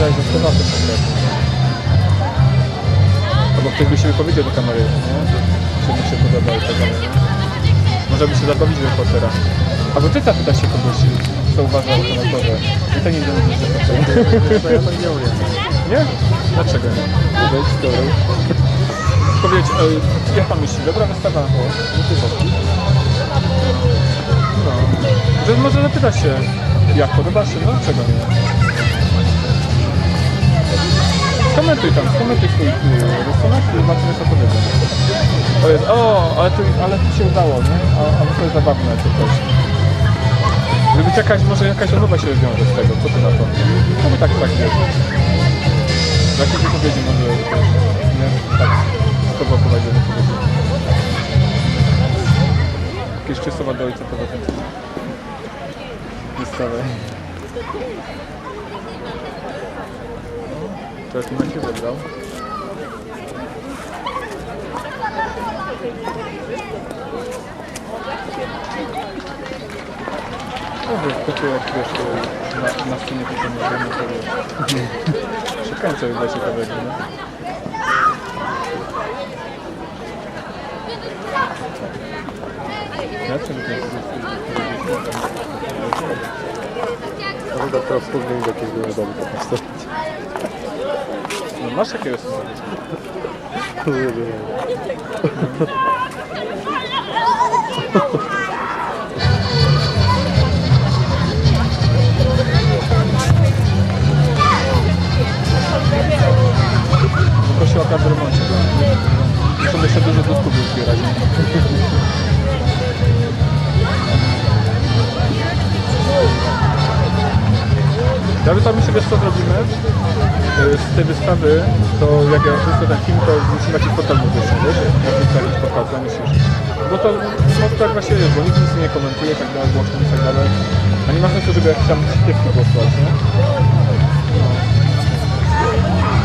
podać do tematu konkretnie. Albo ktoś by się wypowiedział do kamery, nie? Czy mu się podoba i tak dalej. Może by się zabawić reportera. Albo ty zapytać się kogoś, co uważa o tematorze. I to nie wiem, że reportera. Ja to nie umiem. Nie? Dlaczego nie? Powiedz, e, jak pan myśli, dobra wystawa? O, no. no. Że może zapytać się, jak podoba się, no czego nie? Skomentuj tam, skomentuj swój rysunek i zobaczymy co powiedzą. Jest, o ale, tu, ale tu się udało, nie? A, a to jest zabawne to też. Żeby jakaś, może jakaś rozmowa się rozwiąże z tego, co ty na to? To by tak, tak wiesz. Jakieś wypowiedzi może, nie? Tak, to było prowadzenie wypowiedzi. Jakieś czystowa do ojca prowadzące. Wystawę. Teraz nie się wybrał. Dobrze, to jak wiesz, to na, na scenie to nie wiemy, to wiesz. Szukałem czegoś dla ciekawego, nie? Ja czego to jest? Może tak teraz później do jakiegoś domu postawić. No masz Nie wiem. Prosiła każdy remoncie. Muszą jeszcze dużo dudków zbierać. Ja bym tam myślę, wiesz co zrobimy? E, Z tej wystawy, to jak ja wrzucę ten film, to musimy jakiś portal muzyczny, wiesz? Jak wystawić portal, co myślisz? Bo to, no to tak właśnie jest, bo nikt nic nie komentuje, tak dalej, głośno i tak dalej. A nie ma sensu, żeby jakieś tam śpiewki głosować, nie?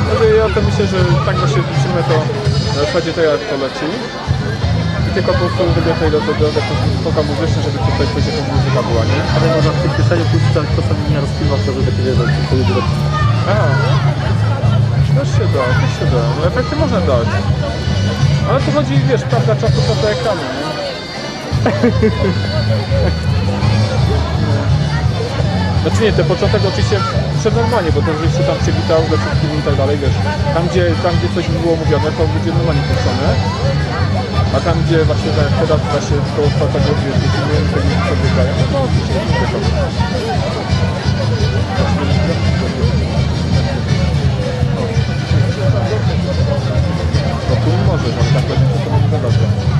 Także ja to myślę, że tak właśnie wrzucimy to na zasadzie to jak to leci. I tylko po prostu robię tutaj do tego spoka muzyczny, żeby tutaj coś jakaś muzyka była, nie? Ale można w tych pytaniach puścić tak czasami nie rozpływa, to że takie wiedzą, to ludzie tak Aha. Też się da, też się da. No efekty można dać. Ale tu chodzi, wiesz, prawda czasu, prawda ekranu, nie? Znaczy nie, ten początek oczywiście przed normalnie, bo żeś się tam przywitał ze wszystkimi i tak dalej, wiesz. Tam gdzie, tam gdzie coś było mówione, to będzie normalnie puszczone. A tam gdzie właśnie tak teraz właśnie koło czwartego wiesz, gdzie nie wiem, co wygrają, no to oczywiście jest No tu możesz,